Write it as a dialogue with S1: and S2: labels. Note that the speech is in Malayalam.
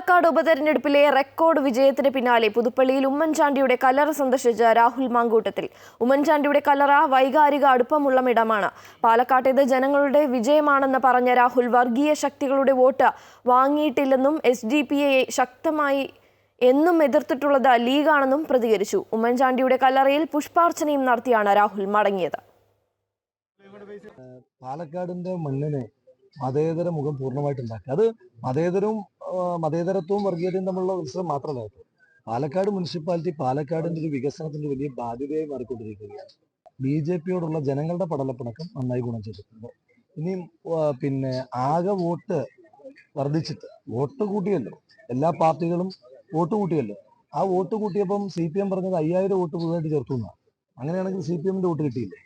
S1: പാലക്കാട് ഉപതെരഞ്ഞെടുപ്പിലെ റെക്കോർഡ് വിജയത്തിന് പിന്നാലെ പുതുപ്പള്ളിയിൽ ഉമ്മൻചാണ്ടിയുടെ കല്ലറ സന്ദർശിച്ച രാഹുൽ മാങ്കൂട്ടത്തിൽ. ഉമ്മൻചാണ്ടിയുടെ കല്ലറ വൈകാരിക അടുപ്പമുള്ള ഇടമാണ് പാലക്കാട്ടേത് ജനങ്ങളുടെ വിജയമാണെന്ന് പറഞ്ഞ രാഹുൽ വർഗീയ ശക്തികളുടെ വോട്ട് വാങ്ങിയിട്ടില്ലെന്നും എസ് ഡി പി ശക്തമായി എന്നും എതിർത്തിട്ടുള്ളത് ലീഗാണെന്നും പ്രതികരിച്ചു. ഉമ്മൻചാണ്ടിയുടെ കല്ലറയിൽ പുഷ്പാർച്ചനയും നടത്തിയാണ് രാഹുൽ മടങ്ങിയത്.
S2: പാലക്കാടിന്റെ മണ്ണിനെ മതേതര മുഖം പൂർണമായിട്ട് ഉണ്ടാക്കി. അത് മതേതരവും മതേതരത്വവും വർഗീയതയും തമ്മിലുള്ള ഉത്സവം മാത്രമല്ല പാലക്കാട് മുനിസിപ്പാലിറ്റി പാലക്കാടിന്റെ ഒരു വികസനത്തിന്റെ വലിയ ബാധ്യതയായി മാറിക്കൊണ്ടിരിക്കുകയാണ്. ബി ജെ പിയോടുള്ള ജനങ്ങളുടെ പടലപ്പിണക്കം നന്നായി ഗുണം ചെയ്തിട്ടുണ്ട്. ഇനിയും പിന്നെ ആകെ വോട്ട് വർദ്ധിച്ചിട്ട് വോട്ട് കൂട്ടിയല്ലോ. എല്ലാ പാർട്ടികളും വോട്ട് കൂട്ടിയല്ലോ. ആ വോട്ട് കൂട്ടിയപ്പം സി പി എം പറഞ്ഞത് അയ്യായിരം വോട്ട് പുതുതായിട്ട് ചേർത്തു എന്നാണ്. അങ്ങനെയാണെങ്കിൽ സി പി എമ്മിന്റെ വോട്ട് കിട്ടിയില്ലേ?